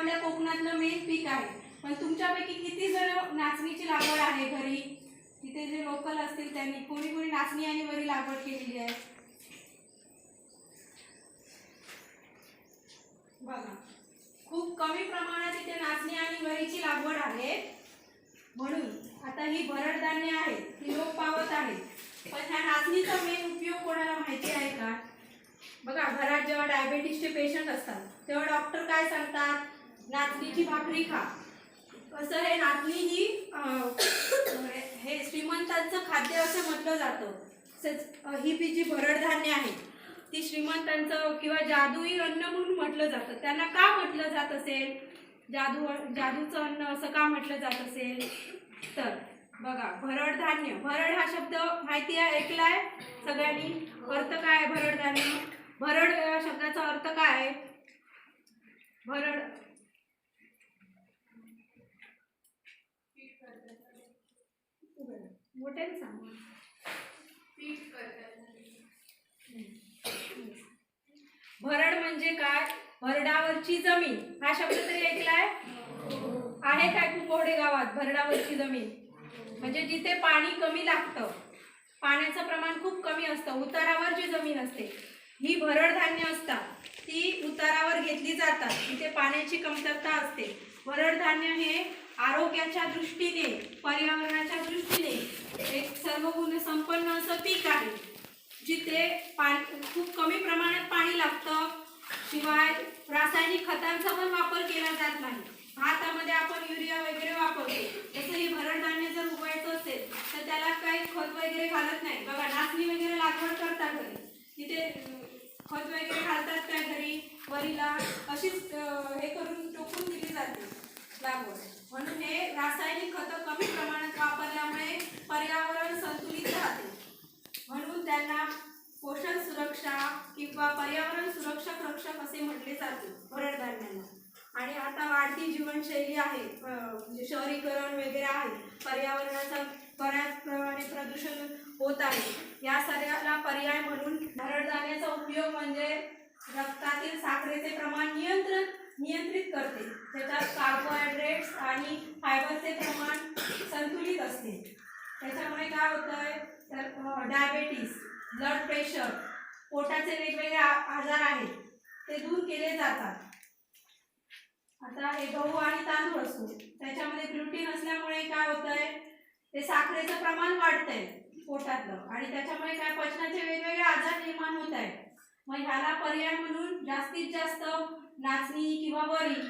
आपल्या कोकणातलं मेन पीक आहे. पण तुमच्यापैकी किती जण नाचणीची लागवड आहे घरी? तिथे जे लोकल असतील त्यांनी कोणी कोणी नाचणी आणि वरी लागवड केलेली आहे? बघा खूप कमी प्रमाणात इथे नाचणी आणि वरीची लागवड आहे. म्हणून आता ही भरडधान्य आहे ही लोक पावत आहे. पण ह्या नाचणीचा मेन उपयोग कोणाला माहिती आहे का? बघा घरात जेव्हा डायबेटीसचे पेशंट असतात तेव्हा डॉक्टर काय सांगतात? नाचणीची भाकरी खा असं हे नाचणी ही हे श्रीमंतांचं खाद्य असं म्हटलं जातं. तसेच ही बी जी भरडधान्य आहे ती श्रीमंतांचं किंवा जादुई अन्न म्हणून म्हटलं जातं. त्यांना का म्हटलं जात असेल? जादू जादूचं अन्न असं का म्हटलं जात असेल? तर बघा भरडधान्य भरड हा शब्द माहिती आहे ऐकलाय सगळ्यांनी? अर्थ काय आहे भरड भरड या शब्दाचा अर्थ काय आहे? भरड मोठ्याने सांग. भरड म्हणजे काय? भरडावरची जमीन. हा शब्द तरी ऐकलाय आहे? काय कुंभवडे गावात भरडावरची जमीन. म्हणजे जिथे पाणी कमी लागतं पाण्याचं प्रमाण खूप कमी असतं. उतारावर जी जमीन असते ही भरड धान्य असतात. ती उतारावर घेतली जातात. तिथे पाण्याची कमतरता असते. भरड धान्य हे आरोग्याच्या दृष्टीने पर्यावरणाच्या दृष्टीने एक सर्वगुण संपन्न असं पीक आहे. जिथे पाणी खूप कमी प्रमाणात पाणी लागतं शिवाय रासायनिक खतांचा पण वापर केला जात नाही. भातामध्ये आपण युरिया वगैरे वापरतो. तसं हे भरड धान्य जर उगवायचं असेल तर त्याला काही खत वगैरे घालत नाही. बघा नाचणी वगैरे लागवड करतात घरी तिथे अं, खत वगैरे घालतात त्या घरी अशीच हे करून टोकून दिली जाते लागवड. म्हणून हे रासायनिक खतं कमी प्रमाणात वापरल्यामुळे पर्यावरण संतुलित राहते. म्हणून त्यांना पोषण सुरक्षा किंवा पर्यावरण सुरक्षक रक्षक असे म्हटले जाते भरडधान्यांना आणि आता वाढती जीवनशैली आहे म्हणजे शहरीकरण वगैरे आहे. पर्यावरणाचा बऱ्याच प्रमाणे प्रदूषण होत आहे. या सगळ्याला पर्याय म्हणून भरड धान्याचा उपयोग म्हणजे रक्तातील साखरेचे प्रमाण नियंत्रण नियंत्रित करते. त्याच्यात कार्बोहायड्रेट्स आणि फायबरचे प्रमाण संतुलित असते. त्याच्यामुळे काय होतंय? तर डायबेटीस ब्लड प्रेशर पोटाचे वेगवेगळे आजार आहेत. ते दूर केले जातात. आता हे गहू आणि तांदूळ असतो त्याच्यामध्ये ग्लुटीन असल्यामुळे काय होतंय? ते साखरेचं प्रमाण वाढतंय पोटातलं. आणि त्याच्यामुळे काय? पचनाचे वेगवेगळे आजार निर्माण होत आहेत. मग ह्याला पर्याय म्हणून जास्तीत जास्त नाचणी किंवा वरी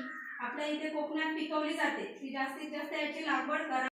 आपल्या इथे कोकणात पिकवली जाते. ती जास्तीत जास्त याची लागवड करा.